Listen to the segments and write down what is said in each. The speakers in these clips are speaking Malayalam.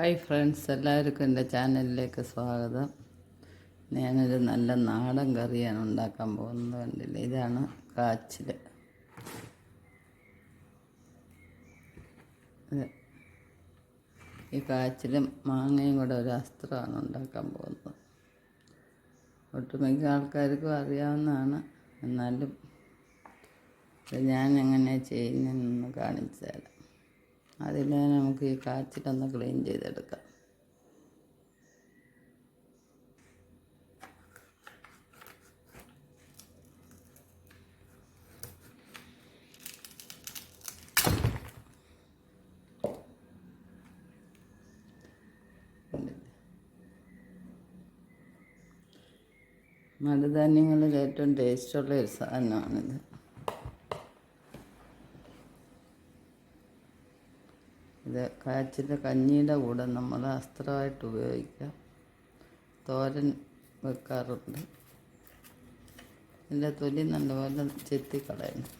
ഹായ് ഫ്രണ്ട്സ് എല്ലാവർക്കും എന്റെ ചാനലിലേക്ക് സ്വാഗതം. ഞാനൊരു നല്ല നാടൻ കറിയാണ് ഉണ്ടാക്കാൻ പോകുന്നത് കണ്ടില്ല? ഇതാണ് കാച്ചിൽ ഈ കാച്ചിലും മാങ്ങയും കൂടെ ഒരു അസ്ത്രമാണ് ഉണ്ടാക്കാൻ പോകുന്നത്. ഒട്ടുമിക്ക ആൾക്കാർക്കും അറിയാവുന്നതാണ്. എന്നാലും ഞാൻ എങ്ങനെയാണ് ചെയ്യുന്നതെന്ന് കാണിച്ചു തരാം. അതിന് നമുക്ക് ഈ കാച്ചിലൊന്ന് ക്ലീൻ ചെയ്തെടുക്കാം. മടുധാന്യങ്ങളിൽ ഏറ്റവും ടേസ്റ്റുള്ള ഒരു സാധനമാണിത്. ഇത് കാച്ചിന്റെ കഞ്ഞിയുടെ കൂടെ നമ്മൾ അസ്ത്രമായിട്ട് ഉപയോഗിക്കാം. തോരൻ വെക്കാറുണ്ട്. ഇതിന്റെ തൊലി നല്ലപോലെ ചെത്തിക്കളയണം.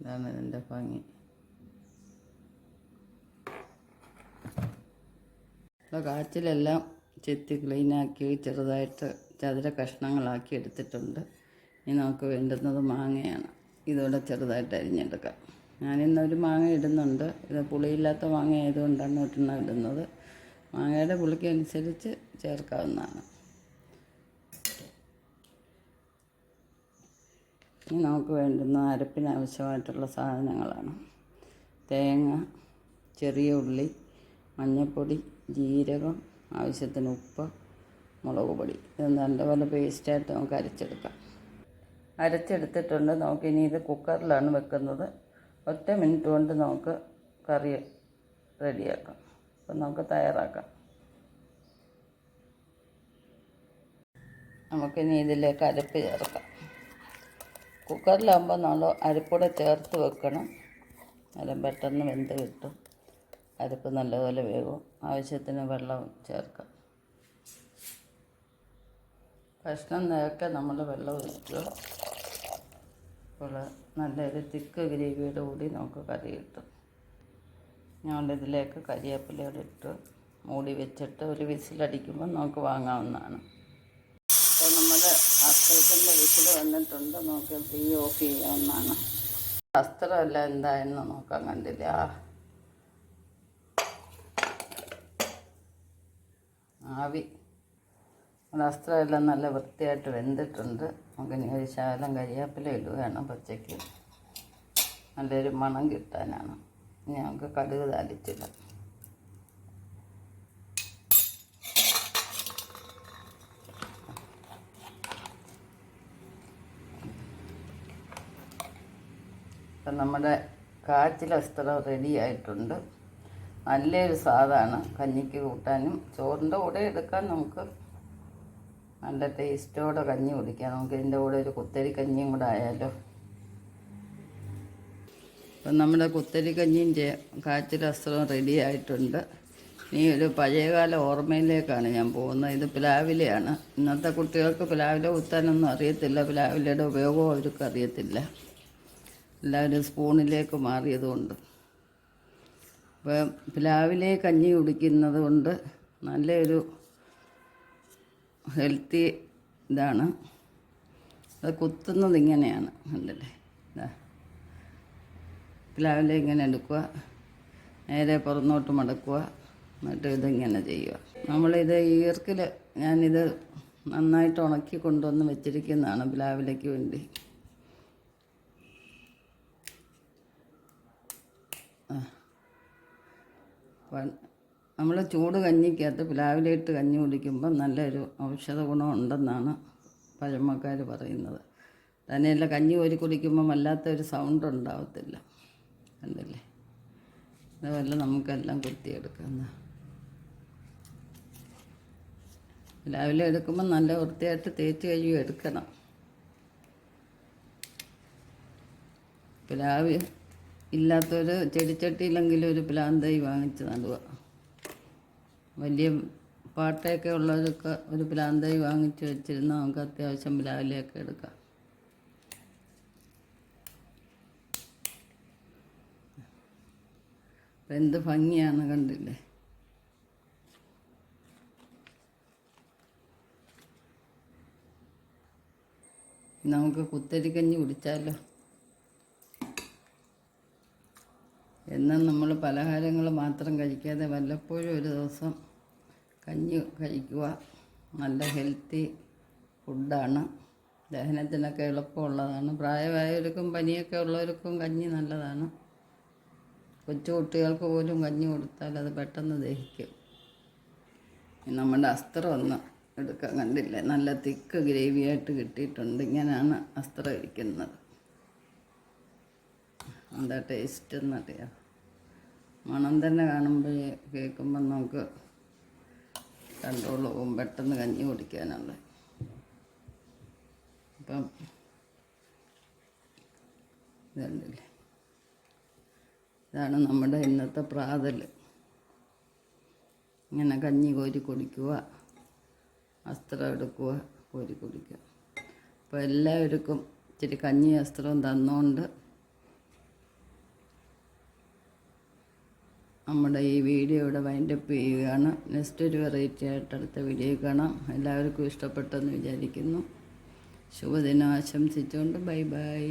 ഇതാണ് ഇതിന്റെ ഭംഗി. കാച്ചിലെല്ലാം ചെത്തി ക്ലീനാക്കി ചെറുതായിട്ട് ചതുര കഷ്ണങ്ങളാക്കി എടുത്തിട്ടുണ്ട്. ഇനി നമുക്ക് വേണ്ടുന്നത് മാങ്ങയാണ്. ഇതുകൂടെ ചെറുതായിട്ട് അരിഞ്ഞെടുക്കാം. ഞാനിന്നൊരു മാങ്ങ ഇടുന്നുണ്ട്. ഇത് പുളിയില്ലാത്ത മാങ്ങ ആയതുകൊണ്ടാണ് ഒരെണ്ണം ഇടുന്നത്. മാങ്ങയുടെ പുളിക്ക് അനുസരിച്ച് ചേർക്കാവുന്നതാണ്. ഇനി നമുക്ക് വേണ്ടുന്ന അരപ്പിന് ആവശ്യമായിട്ടുള്ള സാധനങ്ങളാണ്. തേങ്ങ ചെറിയ ഉള്ളി മഞ്ഞൾപ്പൊടി ജീരകം ആവശ്യത്തിന് ഉപ്പ് മുളക് പൊടി. ഇത് നല്ലപോലെ പേസ്റ്റായിട്ട് നമുക്ക് അരച്ചെടുക്കാം. അരച്ചെടുത്തിട്ടുണ്ട്. നമുക്ക് ഇനി ഇത് കുക്കറിലാണ് വെക്കുന്നത്. ഒറ്റ മിനിറ്റ് കൊണ്ട് നമുക്ക് കറി റെഡിയാക്കാം. അപ്പം നമുക്ക് തയ്യാറാക്കാം. നമുക്കിനി ഇതിലേക്ക് അരപ്പ് ചേർക്കാം. കുക്കറിലാകുമ്പോൾ നമ്മൾ അരപ്പൂടെ ചേർത്ത് വെക്കണം. അല്ല പെട്ടെന്ന് വെന്ത് കിട്ടും. അരപ്പ് നല്ലപോലെ വേകും ആവശ്യത്തിന് വെള്ളം ചേർക്കാം. കഷ്ണം നേരത്തെ നമ്മൾ വെള്ളം ഒഴിക്കുക. അപ്പോൾ നല്ലൊരു തിക്ക് ഗ്രേവിയുടെ കൂടി നമുക്ക് കറി കിട്ടും. ഞങ്ങളുടെ ഇതിലേക്ക് കരിവേപ്പിലയോടെ ഇട്ട് മൂടി വെച്ചിട്ട് ഒരു വിസിലടിക്കുമ്പോൾ നമുക്ക് വാങ്ങാവുന്നതാണ്. അപ്പോൾ നമ്മുടെ അസ്ത്രത്തിന്റെ വിസിൽ വന്നിട്ടുണ്ട്. നമുക്ക് തീ ഓഫ് ചെയ്യാവുന്നതാണ്. അസ്ത്രമല്ല എന്തായെന്ന് നോക്കാൻ കണ്ടില്ല. ആവി. നമ്മുടെ അസ്ത്രമെല്ലാം നല്ല വൃത്തിയായിട്ട് വെന്തിട്ടുണ്ട്. നമുക്കിനി ഒരു ശകലം കരിയാപ്പില ഇടുകയാണ് പച്ചയ്ക്ക് നല്ലൊരു മണം കിട്ടാനാണ്. ഇനി നമുക്ക് കടുക് താലിച്ചില്ല അപ്പം നമ്മുടെ കാച്ചിൽ വസ്ത്രം റെഡി ആയിട്ടുണ്ട്. നല്ലൊരു സ്വാദാണ്. കഞ്ഞിക്ക് കൂട്ടാനും ചോറിന്റെ കൂടെ എടുക്കാൻ നമുക്ക് നല്ല ടേസ്റ്റോടെ കഞ്ഞി കുടിക്കാം. നമുക്ക് ഇതിന്റെ കൂടെ ഒരു കുത്തരി കഞ്ഞിയും കൂടെ ആയാലോ. അപ്പം നമ്മുടെ കുത്തരി കഞ്ഞിയും ചേ കാച്ചിൽ അസ്ത്രവും റെഡി ആയിട്ടുണ്ട്. ഇനി ഒരു പഴയകാല ഓർമ്മയിലേക്കാണ് ഞാൻ പോകുന്നത്. ഇത് പ്ലാവിലയാണ്. ഇന്നത്തെ കുട്ടികൾക്ക് പ്ലാവില കുത്താനൊന്നും അറിയത്തില്ല. പ്ലാവിലയുടെ ഉപയോഗവും അവർക്ക് അറിയത്തില്ല. എല്ലാവരും സ്പൂണിലേക്ക് മാറിയതുകൊണ്ട്. അപ്പം പ്ലാവിലെ കഞ്ഞി കുടിക്കുന്നത് കൊണ്ട് നല്ലൊരു ഹെൽത്തി ഇതാണ്. അത് കുത്തുന്നത് ഇങ്ങനെയാണ്. കണ്ടല്ലേ? ഇതാ പ്ലാവിലെ ഇങ്ങനെ എടുക്കുക. നേരെ പുറന്നോട്ട് മടക്കുക. എന്നിട്ട് ഇതിങ്ങനെ ചെയ്യുക. നമ്മളിത് ഈർക്കിൽ ഞാനിത് നന്നായിട്ട് ഉണക്കി കൊണ്ടുവന്ന് വെച്ചിരിക്കുന്നതാണ് പ്ലാവിലേക്ക് വേണ്ടി. നമ്മൾ ചൂട് കഞ്ഞിക്കകത്ത് പ്ലാവിലിട്ട് കഞ്ഞി കുടിക്കുമ്പോൾ നല്ലൊരു ഔഷധ ഗുണം ഉണ്ടെന്നാണ് പഴമക്കാർ പറയുന്നത്. തന്നെയല്ല കഞ്ഞി കോരി കുടിക്കുമ്പോൾ വല്ലാത്തൊരു സൗണ്ട് ഉണ്ടാവത്തില്ല. കണ്ടില്ലേ? അതുപോലെ നമുക്കെല്ലാം കുത്തിയെടുക്കുന്ന. രാവിലെ എടുക്കുമ്പോൾ നല്ല വൃത്തിയായിട്ട് തേച്ച് കഴുകി എടുക്കണം. പ്ലാവ് ഇല്ലാത്തൊരു ചെടിച്ചട്ടിയിലെങ്കിലും ഒരു പ്ലാൻ വാങ്ങിച്ച് നടുക. വലിയ പാട്ടയൊക്കെ ഉള്ളവരൊക്കെ ഒരു പ്ലാൻ വാങ്ങിച്ചു വെച്ചിരുന്നാൽ നമുക്ക് അത്യാവശ്യം പ്ലാവിലെയൊക്കെ എടുക്കാം. അപ്പം എന്ത് ഭംഗിയാണ് കണ്ടില്ലേ? നമുക്ക് കുത്തരിക്കഞ്ഞി കുടിച്ചാലോ? എന്നും നമ്മൾ പലഹാരങ്ങൾ മാത്രം കഴിക്കാതെ വല്ലപ്പോഴും ഒരു ദിവസം കഞ്ഞി കഴിക്കുക. നല്ല ഹെൽത്തി ഫുഡാണ്. ദഹനത്തിനൊക്കെ എളുപ്പമുള്ളതാണ്. പ്രായമായവർക്കും പനിയൊക്കെ ഉള്ളവർക്കും കഞ്ഞി നല്ലതാണ്. കൊച്ചു കുട്ടികൾക്ക് പോലും കഞ്ഞി കൊടുത്താൽ അത് പെട്ടെന്ന് ദഹിക്കും. നമ്മുടെ അസ്ത്രം ഒന്ന് എടുക്കാൻ കണ്ടില്ല? നല്ല തിക്ക് ഗ്രേവിയായിട്ട് കിട്ടിയിട്ടുണ്ട്. ഇങ്ങനെയാണ് അസ്ത്രം ഇരിക്കുന്നത്. എന്താ ടേസ്റ്റ് എന്നറിയാം മണം തന്നെ കാണുമ്പോഴേ കേൾക്കുമ്പം നമുക്ക് കൺട്രോൾ പോകും പെട്ടെന്ന് കഞ്ഞി കുടിക്കാനുള്ള അപ്പം ഇതല്ലേ ഇതാണ് നമ്മുടെ ഇന്നത്തെ പ്രാതൽ ഇങ്ങനെ കഞ്ഞി കോരി കുടിക്കുക വസ്ത്രം എടുക്കുക കോരി കുടിക്കുക. അപ്പോൾ എല്ലാവർക്കും ഇച്ചിരി കഞ്ഞി വസ്ത്രവും തന്നുകൊണ്ട് നമ്മുടെ ഈ വീഡിയോ ഇവിടെ വൈൻഡപ്പ് ചെയ്യുകയാണ്. നെക്സ്റ്റ് ഒരു വെറൈറ്റി ആയിട്ട് അടുത്ത വീഡിയോ കാണാം. എല്ലാവർക്കും ഇഷ്ടപ്പെട്ടെന്ന് വിചാരിക്കുന്നു. ശുഭദിനം ആശംസിച്ചുകൊണ്ട് ബൈ ബൈ.